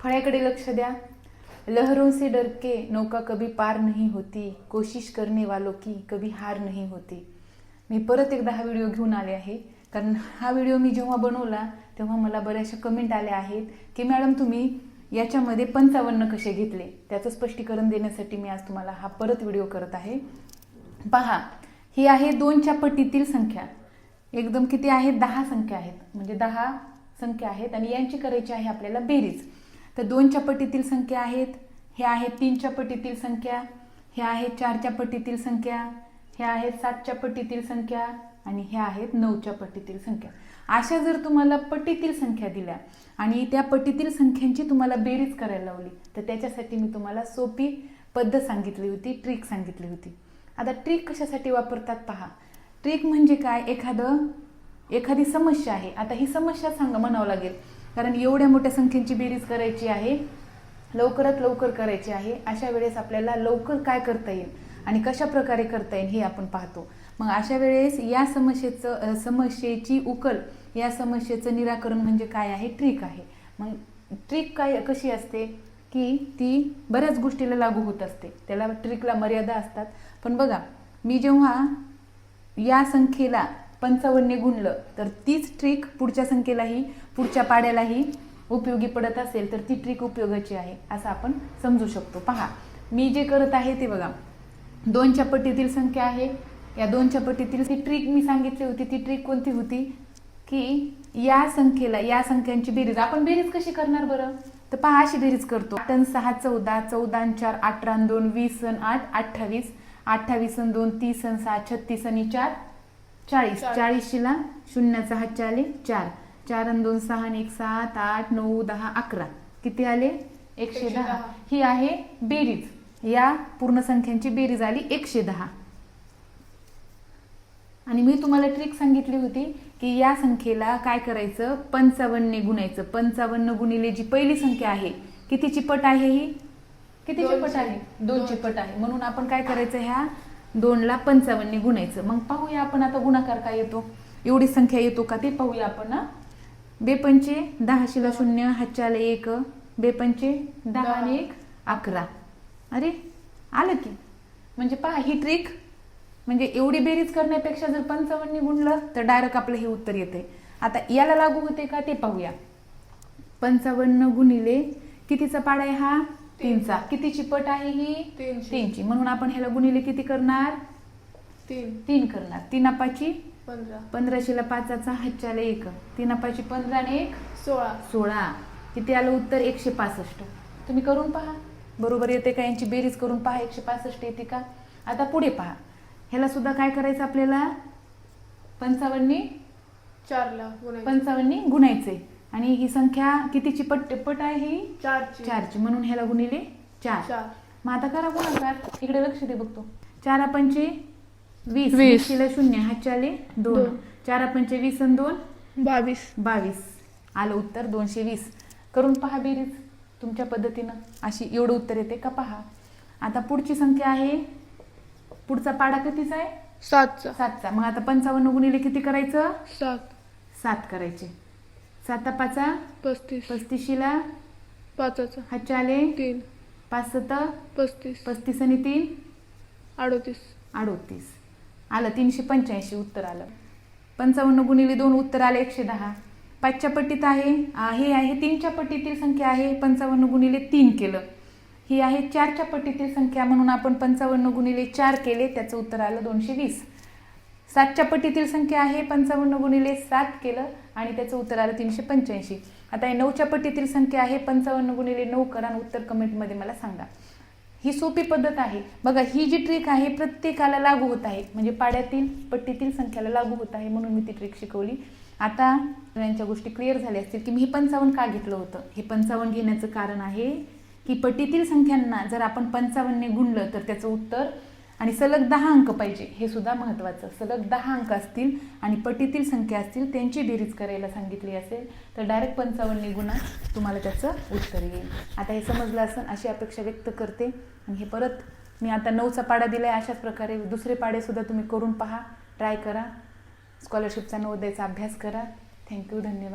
फळ्याकडे लक्ष द्या. लहरों से डर के नौका कभी पार नहीं होती. कोशिश करने वालों की कभी हार नहीं होती. मी परत एकदा हा व्हिडिओ घेऊन आले आहे. कारण हा व्हिडिओ मी जेव्हा बनवला तेव्हा मला बऱ्याचशा कमेंट आल्या आहेत की मॅडम तुम्ही याच्यामध्ये पंचावन्न कसे घेतले? त्याचं स्पष्टीकरण देण्यासाठी मी आज तुम्हाला हा परत व्हिडिओ करत आहे. पहा ही आहे दोनच्या पटीतील संख्या. एकदम किती आहेत? दहा संख्या आहेत. म्हणजे दहा संख्या आहेत आणि यांची करायची आहे आपल्याला बेरीज. तर दोनच्या पटीतील संख्या आहेत. हे आहेत तीनच्या पटीतील संख्या. हे आहेत चारच्या पटीतील संख्या. हे आहेत सातच्या पटीतील संख्या. आणि ह्या आहेत नऊच्या पटीतील संख्या. अशा जर तुम्हाला पटीतील संख्या दिल्या आणि त्या पटीतील संख्यांची तुम्हाला बेरीज करायला लावली तर त्याच्यासाठी मी तुम्हाला सोपी पद्धत सांगितली होती ट्रिक सांगितली होती. आता ट्रिक कशासाठी वापरतात पहा. ट्रिक म्हणजे काय? एखादं एखादी समस्या आहे. आता ही समस्या सांगा म्हणावं लागेल. कारण एवढ्या मोठ्या संख्येची बेरीज करायची आहे लवकरात लवकर करायची आहे अशा वेळेस आपल्याला लवकर काय करता येईल आणि कशा प्रकारे करता येईल हे आपण पाहतो. मग अशा वेळेस या समस्येचं समस्येची उकल या समस्येचं निराकरण म्हणजे काय आहे? ट्रिक आहे. मग ट्रिक काय कशी असते? की ती बऱ्याच गोष्टीला लागू होत असते. त्याला ट्रिकला मर्यादा असतात. पण बघा मी जेव्हा या संख्येला पंचावन्नने गुणलं तर तीच ट्रिक पुढच्या संख्येलाही पुढच्या पाड्यालाही उपयोगी पडत असेल तर ती ट्रिक उपयोगाची आहे असं आपण समजू शकतो. पहा मी जे करत आहे ते बघा. दोनच्या पटीतील संख्या आहे. या दोनच्या पटीतील ती ट्रिक मी सांगितली होती ती ट्रिक कोणती होती? की या संख्येला या संख्यांची बेरीज. आपण बेरीज कशी करणार बरं? तर पहा अशी बेरीज करतो. आठ सहा चौदा. चौदा चार अठरा दोन वीस अन आठ अठ्ठावीस. अठ्ठावीस दोन तीस अन सहा छत्तीस आणि चार. चाळीस चाळीस. चाळीसशीला शून्याचा हातचे आले चार. चार अन दोन सहा आणि एक सात आठ नऊ दहा अकरा. किती आले? एकशे दहा. ही आहे बेरीज. या पूर्ण संख्यांची बेरीज आली एकशे दहा. आणि मी तुम्हाला ट्रिक सांगितली होती की या संख्येला काय करायचं? पंचावन्न गुणायचं. पंचावन्न गुणिले जी पहिली संख्या आहे कितीची पट आहे ही? कितीची पट दोनशे. आहे? दोनची दोनशे. पट आहे. म्हणून आपण काय करायचं ह्या? दोनला पंचावन्न गुणायचं. मग पाहूया आपण आता गुणाकार काय येतो? एवढी संख्या येतो का? ते पाहूया आपण हा. बेपंचे दहाशीला शून्य हातच्या एक. बेपंचे दहा दहा. आणि एक अकरा. अरे आलं की? म्हणजे पहा ही ट्रिक म्हणजे एवढी बेरीज करण्यापेक्षा जर पंचावन्न गुणलं तर डायरेक्ट आपलं हे उत्तर येते आता याला लागू होते का? ते पाहूया. पंचावन्न गुणिले कितीचा पाडा आहे हा? तीनचा. कितीची पट आहे ही? तीनशे. तीनची. म्हणून आपण ह्याला गुणिले किती करणार? तीन. तीन करणार. तीन अपाची पंधरा. पंधराशेला पाचाचा हातच्याला एक. तीन अपाची पंधरा आणि एक? सोळा. सोळा. किती आलं उत्तर? एकशे पासष्ट. तुम्ही करून पहा. बरोबर येते का? यांची बेरीज करून पहा. एकशे पासष्ट येते का? आता पुढे पहा. ह्याला सुद्धा काय करायचं आपल्याला? पंचावन्नी चारला गुणायचं. पंचावन्नी गुणायचे. आणि ही संख्या कितीची पट पट आहे ही? चारची. चारची. म्हणून ह्याला गुणिले चार. चार. मग आता करा गुणाकार. इकडे लक्ष दे बघतो. चार पंचे वीस. वीस. वीसशेला शून्य. आले दोन. दोन. चार पंचे वीस आणि दोन? बावीस. बावीस. आलं उत्तर? दोनशे वीस. करून पहा बेरीज तुमच्या पद्धतीनं. अशी एवढं उत्तर येते का पहा. आता पुढची संख्या आहे. पुढचा पाडा कितीचा आहे? सातचा. सातचा. मग आता पंचावन्न गुणिले किती करायचं? सात. सात करायचे. साता पाचा पस्तीस. पस्तीशीला पाचाचा. हातचे आले तीन. पाच सत पस्तीस. पस्तीस आणि तीन? अडोतीस. अडोतीस. आलं तीनशे पंच्याऐंशी उत्तर आलं. पंचावन्न गुणिले दोन उत्तर आले एकशे दहा. पाचच्या पट्टीत आहे हे आहे तीनच्या पट्टीतील संख्या आहे पंचावन्न गुणिले तीन केलं. ही आहे चारच्या पट्टीतील संख्या म्हणून आपण पंचावन्न गुणिले चार केले त्याचं उत्तर आलं दोनशे वीस. सातच्या पटीतील संख्या आहे पंचावन्न गुणिले सात केलं आणि त्याचं उत्तर आलं तीनशे पंच्याऐंशी. आता हे नऊच्या पट्टीतील संख्या आहे पंचावन्न गुणिले नऊ करा आणि उत्तर कमेंटमध्ये मला सांगा. ही सोपी पद्धत आहे. बघा ही जी ट्रिक आहे प्रत्येकाला लागू होत आहे. म्हणजे पाड्यातील पट्टीतील संख्याला लागू होत आहे म्हणून मी ती ट्रिक शिकवली. आता यांच्या गोष्टी क्लिअर झाल्या असतील की मी हे पंचावन्न का घेतलं होतं? हे पंचावन्न घेण्याचं कारण आहे की पट्टीतील संख्यांना जर आपण पंचावन्नने गुणलं तर त्याचं उत्तर आणि सलग दहा अंक पाहिजे हे सुद्धा महत्त्वाचं सलग दहा अंक असतील आणि पटीतील संख्या असतील त्यांची बेरीज करायला सांगितली असेल तर डायरेक्ट पंचावन्न गुणा तुम्हाला त्याचं उत्तर येईल. आता हे समजलं असेल अशी अपेक्षा व्यक्त करते. आणि हे परत मी आता नऊचा पाडा दिला आहे अशाच प्रकारे दुसरे पाडेसुद्धा तुम्ही करून पहा ट्राय करा. स्कॉलरशिपचा नवोदयाचा अभ्यास करा. थँक्यू धन्यवाद.